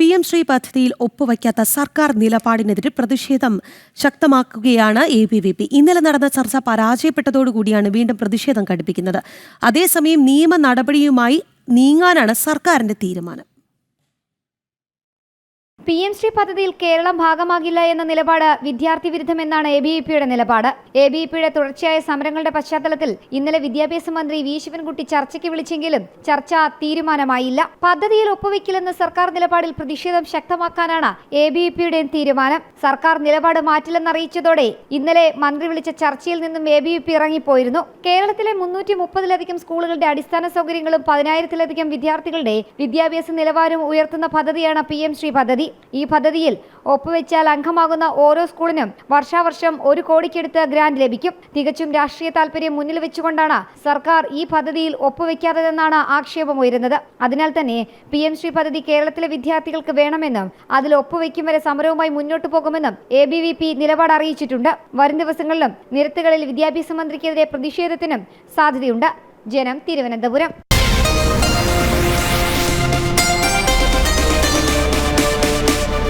P M Shri പദ്ധതിയിൽ ഒപ്പുവയ്ക്കാത്ത സർക്കാർ നിലപാടിനെതിരെ പ്രതിഷേധം ശക്തമാക്കുകയാണ് എ ബി വി പി. ഇന്നലെ നടന്ന ചർച്ച പരാജയപ്പെട്ടതോടുകൂടിയാണ് വീണ്ടും പ്രതിഷേധം ഘടിപ്പിക്കുന്നത്. അതേസമയം നിയമ നടപടിയുമായി നീങ്ങാനാണ് സർക്കാരിന്റെ തീരുമാനം. പി എം ശ്രീ പദ്ധതിയിൽ കേരളം ഭാഗമാകില്ല എന്ന നിലപാട് വിദ്യാർത്ഥി വിരുദ്ധമെന്നാണ് എ ബി വി പിയുടെ നിലപാട്. എ ബി വി പിയുടെ തുടർച്ചയായ സമരങ്ങളുടെ പശ്ചാത്തലത്തിൽ ഇന്നലെ വിദ്യാഭ്യാസ മന്ത്രി വി ശിവൻകുട്ടി ചർച്ചയ്ക്ക് വിളിച്ചെങ്കിലും ചർച്ച തീരുമാനമായില്ല. പദ്ധതിയിൽ ഒപ്പുവെക്കില്ലെന്ന സർക്കാർ നിലപാടിൽ പ്രതിഷേധം ശക്തമാക്കാനാണ് എ ബി വി പിയുടെ തീരുമാനം. സർക്കാർ നിലപാട് മാറ്റില്ലെന്നറിയിച്ചതോടെ ഇന്നലെ മന്ത്രി വിളിച്ച ചർച്ചയിൽ നിന്നും എ ബി വി പി ഇറങ്ങിപ്പോയിരുന്നു. കേരളത്തിലെ മുന്നൂറ്റി മുപ്പതിലധികം സ്കൂളുകളുടെ അടിസ്ഥാന സൗകര്യങ്ങളും പതിനായിരത്തിലധികം വിദ്യാർത്ഥികളുടെ വിദ്യാഭ്യാസ നിലവാരവും ഉയർത്തുന്ന പദ്ധതിയാണ് പി എം ശ്രീ പദ്ധതി. ഈ പദ്ധതിയിൽ ഒപ്പുവെച്ചാൽ അംഗമാകുന്ന ഓരോ സ്കൂളിനും വർഷാവർഷം ഒരു കോടിക്കെടുത്ത് ഗ്രാന്റ് ലഭിക്കും. തികച്ചും രാഷ്ട്രീയ താൽപര്യം മുന്നിൽ വെച്ചുകൊണ്ടാണ് സർക്കാർ ഈ പദ്ധതിയിൽ ഒപ്പുവെക്കാത്തതെന്നാണ് ആക്ഷേപം ഉയരുന്നത്. അതിനാൽ തന്നെ പി എം ശ്രീ പദ്ധതി കേരളത്തിലെ വിദ്യാർത്ഥികൾക്ക് വേണമെന്നും അതിൽ ഒപ്പുവെക്കും വരെ സമരവുമായി മുന്നോട്ട് പോകുമെന്നും എ ബി വി പി നിലപാട് അറിയിച്ചിട്ടുണ്ട്. വരും ദിവസങ്ങളിലും നിരത്തുകളിൽ വിദ്യാഭ്യാസ മന്ത്രിക്കെതിരെ പ്രതിഷേധത്തിനും സാധ്യതയുണ്ട്. ജനം തിരുവനന്തപുരം.